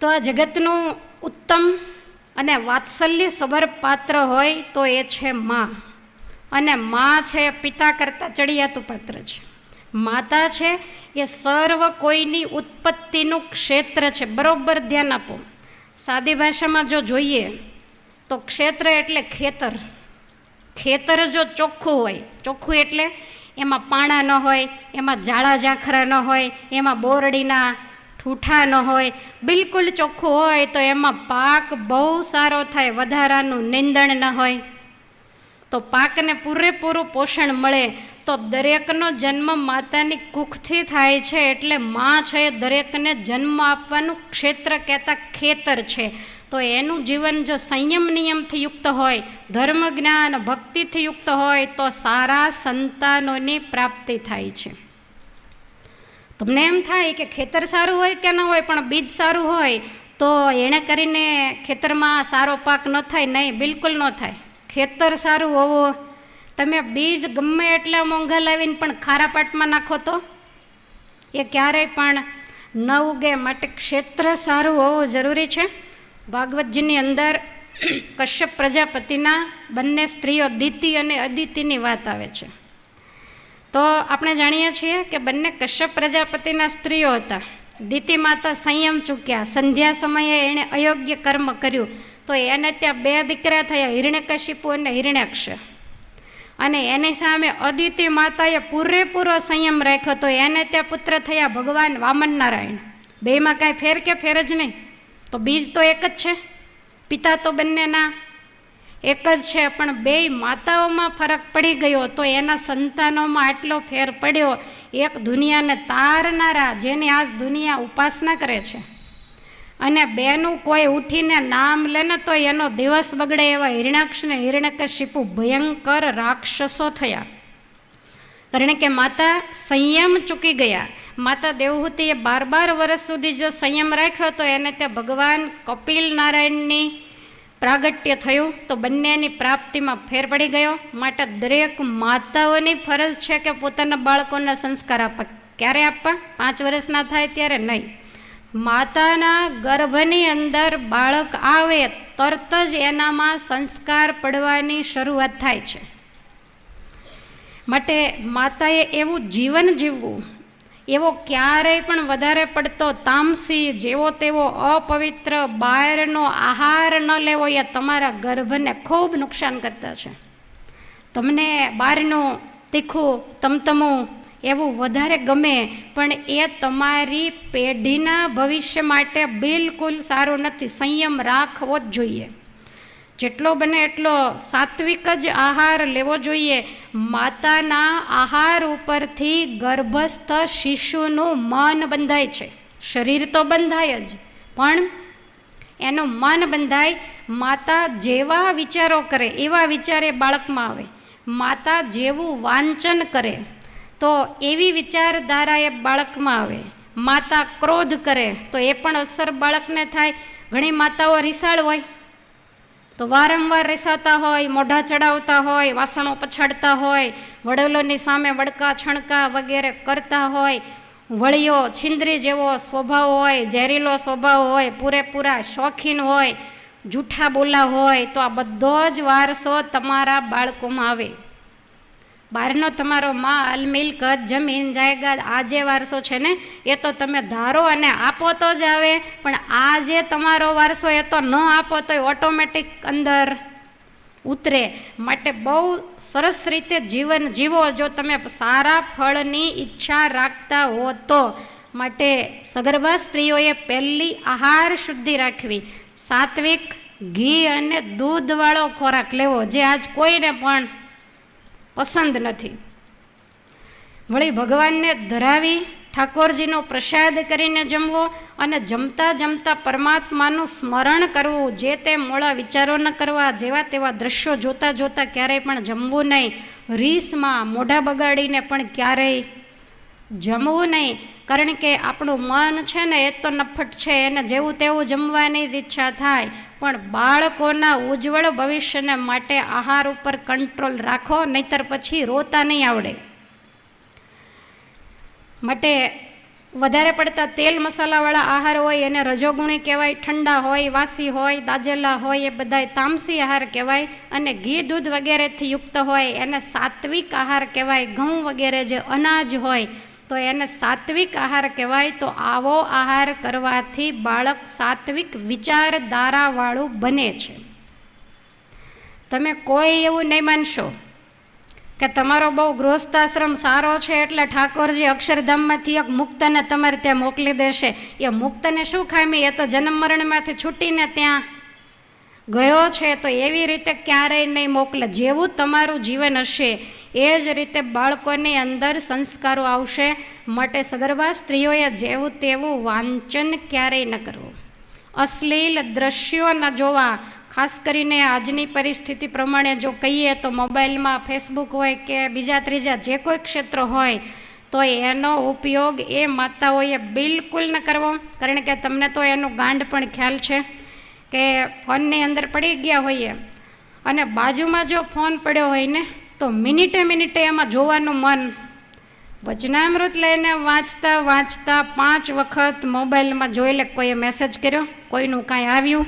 તો આ જગતનું ઉત્તમ અને વાત્સલ્ય સભર પાત્ર હોય તો એ છે માં. અને માં છે, પિતા કરતાં ચડિયાતું પાત્ર છે. માતા છે, એ સર્વ કોઈની ઉત્પત્તિનું ક્ષેત્ર છે. બરોબર ધ્યાન આપો. સાદી ભાષામાં જો જોઈએ, તો ક્ષેત્ર એટલે ખેતર. ખેતર જો ચોખ્ખું હોય, ચોખ્ખું એટલે એમાં પાણા ન હોય, એમાં જાળા ઝાંખરા ન હોય, એમાં બોરડીના ઠૂઠા ન હોય, બિલકુલ ચોખ્ખું હોય, તો એમાં પાક બહુ સારો થાય, વધારાનું નિંદણ ન હોય. તો પાકને પૂરેપૂરું પોષણ મળે, તો દરેકનો જન્મ માતાની કુખથી થાય છે, એટલે માં છે દરેકને જન્મ આપવાનું ક્ષેત્ર કહેતા ખેતર છે. તો એનું જીવન જો સંયમ નિયમથી યુક્ત હોય ધર્મ જ્ઞાન ભક્તિથી યુક્ત હોય, તો સારા સંતાનોની પ્રાપ્તિ થાય છે. તમને એમ થાય કે ખેતર સારું હોય કે ન હોય, પણ બીજ સારું હોય, તો એણે કરીને ખેતરમાં સારો પાક ન થાય, નહીં, બિલકુલ ન થાય. ખેતર સારું હોવું, તમે બીજ ગમે એટલા મોંઘા લાવીને પણ ખારા પાટમાં નાખો તો? એ ક્યારેય પણ ન ઉગે. માટે ક્ષેત્ર સારું હોવું જરૂરી છે. ભાગવતજીની અંદર કશ્યપ પ્રજાપતિના બંને સ્ત્રીઓ દિતિ અને અદિતિની વાત આવે છે. તો આપણે જાણીએ છીએ કે બંને કશ્યપ પ્રજાપતિના સ્ત્રીઓ હતા. દિતિ માતા સંયમ ચૂક્યા. સંધ્યા સમયે એણે અયોગ્ય કર્મ કર્યું. તો એને ત્યાં બે દીકરા થયા હિરણ્યકશિપુ અને હિરણ્યાક્ષ. અને એની સામે અદિતિ માતાએ પૂરેપૂરો સંયમ રાખ્યો તો એને ત્યાં પુત્ર થયા ભગવાન વામન નારાયણ બેમાં કાંઈ ફેર કે ફેર જ નહીં. તો બીજ તો એક જ છે. પિતા તો બંનેના એક જ છે, પણ બે માતાઓમાં ફરક પડી ગયો તો એના સંતાનોમાં આટલો ફેર પડ્યો. એક દુનિયાને તારનારા જેની આજ દુનિયા ઉપાસના કરે છે. અને બેનું કોઈ ઉઠીને નામ લે ને તો એનો દિવસ બગડે એવા હિરણાક્ષ ને હિરણ્યકશિપુ ભયંકર રાક્ષસો થયા. કારણ કે માતા સંયમ ચૂકી ગયા. માતા દેવહૂતિએ બાર બાર વર્ષ સુધી જો સંયમ રાખ્યો તો એને ત્યાં ભગવાન કપિલ નારાયણની પ્રાગટ્ય થયું તો બંનેની પ્રાપ્તિમાં ફેર પડી ગયો. માટે દરેક માતાઓની ફરજ છે કે પોતાના બાળકોના સંસ્કાર આપવા ક્યારે આપવા પાંચ વર્ષના થાય ત્યારે નહીં. માતાના ગર્ભની અંદર બાળક આવે તરત જ એનામાં સંસ્કાર પડવાની શરૂઆત થાય છે. માટે માતાએ એવું જીવન જીવવું એવો ક્યારેય પણ વધારે પડતો તામસી, જેવો તેવો અપવિત્ર બહારનો આહાર ન લેવો એ તમારા ગર્ભને ખૂબ નુકસાન કરતા છે. તમને બહારનું તીખું, તમતમું એવું વધારે ગમે, પણ એ તમારી પેઢીના ભવિષ્ય માટે બિલકુલ સારું નથી. સંયમ રાખવો જ જોઈએ. જેટલો બને એટલો સાત્વિક જ આહાર લેવો જોઈએ. માતાના આહાર ઉપરથી ગર્ભસ્થ શિશુનું મન બંધાય છે. શરીર તો બંધાય જ, પણ એનું મન બંધાય માતા જેવા વિચારો કરે, એવા વિચારે બાળકમાં આવે. માતા જેવું વાંચન કરે, તો એવી વિચારધારા એ બાળકમાં આવે. માતા ક્રોધ કરે, તો એ પણ અસર બાળકને થાય. ઘણી માતાઓ રિસાળ હોય તો વારંવાર રિસાતા હોય, મોઢા ચડાવતા હોય, વાસણો પછાડતા હોય, વડોલોની સામે વડકા, છણકા વગેરે કરતા હોય, વળિયો, છિંદરી જેવો સ્વભાવ હોય, ઝેરીલો સ્વભાવ હોય, પૂરેપૂરા શોખીન હોય, જૂઠા બોલા હોય, તો આ બધો જ વારસો તમારા બાળકોમાં આવે. બહારનો તમારો માલ, મિલકત, જમીન, જાયદાદ આ જે વારસો છે ને, એ તો તમે ધારો અને આપો તો જ આવે, પણ આ જે તમારો વારસો એ તો ન આપો તો ઓટોમેટિક અંદર ઉતરે. માટે બહુ સરસ રીતે જીવન જીવો જો તમે સારા ફળની ઈચ્છા રાખતા હો તો. માટે સગર્ભા સ્ત્રીઓએ પહેલી આહાર શુદ્ધિ રાખવી. સાત્વિક ઘી અને દૂધવાળો ખોરાક લેવો. જે આજ કોઈને પણ પસંદ નથી. વળી ભગવાનને ધરાવી ઠાકોરજીનો પ્રસાદ કરીને જમવો અને જમતા જમતા પરમાત્માનું સ્મરણ કરવું, જે તે મોળા વિચારો ન કરવા, જેવા તેવા દ્રશ્યો જોતા જોતા ક્યારેય પણ જમવું નહીં. રીસમાં મોઢા બગાડીને પણ ક્યારેય જમવું નહીં. કારણ કે આપણું મન છે ને એ તો નફટ છે એને જેવું તેવું જમવાની જ ઈચ્છા થાય, પણ બાળકોના ઉજ્જવળ ભવિષ્યને માટે આહાર ઉપર કંટ્રોલ રાખો, નહીતર પછી રોતા નહીં આવડે. માટે વધારે પડતા તેલ મસાલાવાળા આહાર હોય, એને રજોગુણી કહેવાય, ઠંડા હોય, વાસી હોય, દાજેલા હોય, એ બધાય તામસી આહાર કહેવાય અને ઘી, દૂધ વગેરેથી યુક્ત હોય, એને સાત્વિક આહાર કહેવાય, ઘઉં વગેરે જે અનાજ હોય તો એને સાત્વિક આહાર કહેવાય. તો આવો આહાર કરવાથી બાળક સાત્વિક વિચારધારાવાળું બને છે. તમે કોઈ એવું નહીં માનશો કે તમારો બહુ ગૃહસ્થાશ્રમ સારો છે એટલે ઠાકોરજી અક્ષરધામમાંથી એક મુક્તને તમારે ત્યાં મોકલી દેશે. એ મુક્તને શું ખામી? એ તો જન્મ મરણમાંથી છૂટીને ત્યાં ગયો છે, તો એવી રીતે ક્યારેય નહીં મોકલે. જેવું તમારું જીવન હશે, એ જ રીતે બાળકોની અંદર સંસ્કારો આવશે. માટે સગર્ભા સ્ત્રીઓએ જેવું તેવું વાંચન ક્યારેય ન કરવું. અશ્લીલ દ્રશ્યો ન જોવા. ખાસ કરીને આજની પરિસ્થિતિ પ્રમાણે જો કહીએ તો મોબાઈલમાં, ફેસબુક હોય કે બીજા ત્રીજા જે કોઈ ક્ષેત્ર હોય, તો એનો ઉપયોગ એ માતાઓએ બિલકુલ ન કરવો. કારણ કે તમને તો એનું ગાંડ પણ ખ્યાલ છે. કે ફોનની અંદર પડી ગયા હોઈએ અને બાજુમાં જો ફોન પડ્યો હોય ને, તો મિનિટે મિનિટે એમાં જોવાનું મન. વચનામૃત લઈને વાંચતા વાંચતા પાંચ વખત મોબાઈલમાં જોઈ લે કોઈએ મેસેજ કર્યો? કોઈનું કાંઈ આવ્યું?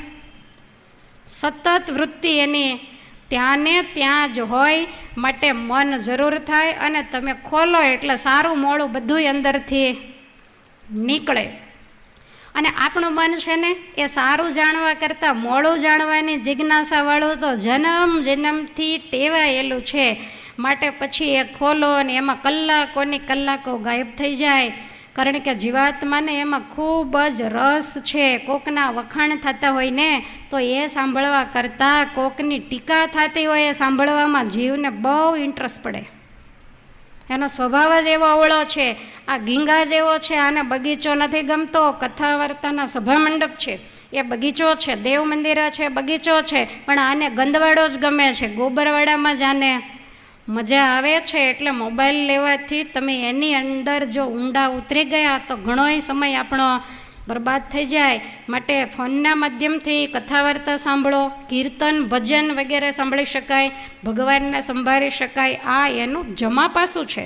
સતત વૃત્તિ એની ત્યાંને ત્યાં જ હોય માટે મન જરૂર થાય અને તમે ખોલો એટલે સારું મોડું બધું અંદરથી નીકળે. અને આપણું મન છે ને, એ સારું જાણવા કરતાં મોડું જાણવાની જિજ્ઞાસાવાળું તો જન્મ જન્મથી ટેવાયેલું છે. માટે પછી એ ખોલો અને એમાં કલાકોની કલાકો ગાયબ થઈ જાય. કારણ કે જીવાત્માને એમાં ખૂબ જ રસ છે. કોકના વખાણ થતા હોય ને, તો એ સાંભળવા કરતાં કોકની ટીકા થતી હોય એ સાંભળવામાં જીવને બહુ ઇન્ટરેસ્ટ પડે. એનો સ્વભાવ જ એવો અવળો છે. આ ગીંગા જેવો છે, આને બગીચો નથી ગમતો. કથા વાર્તાના સભા મંડપ છે. એ બગીચો છે, દેવ મંદિર છે, બગીચો છે, પણ આને ગંદવાડો જ ગમે છે. ગોબરવાડામાં જ આને મજા આવે છે, એટલે મોબાઈલ લેવાથી તમે એની અંદર જો ઊંડા ઉતરી ગયા, તો ઘણોય સમય આપણો બરબાદ થઈ જાય. માટે ફોનના માધ્યમથી કથા વાર્તા સાંભળો, કીર્તન, ભજન વગેરે સાંભળી શકાય, ભગવાનને સંભાળી શકાય. આ એનું જમા પાસું છે.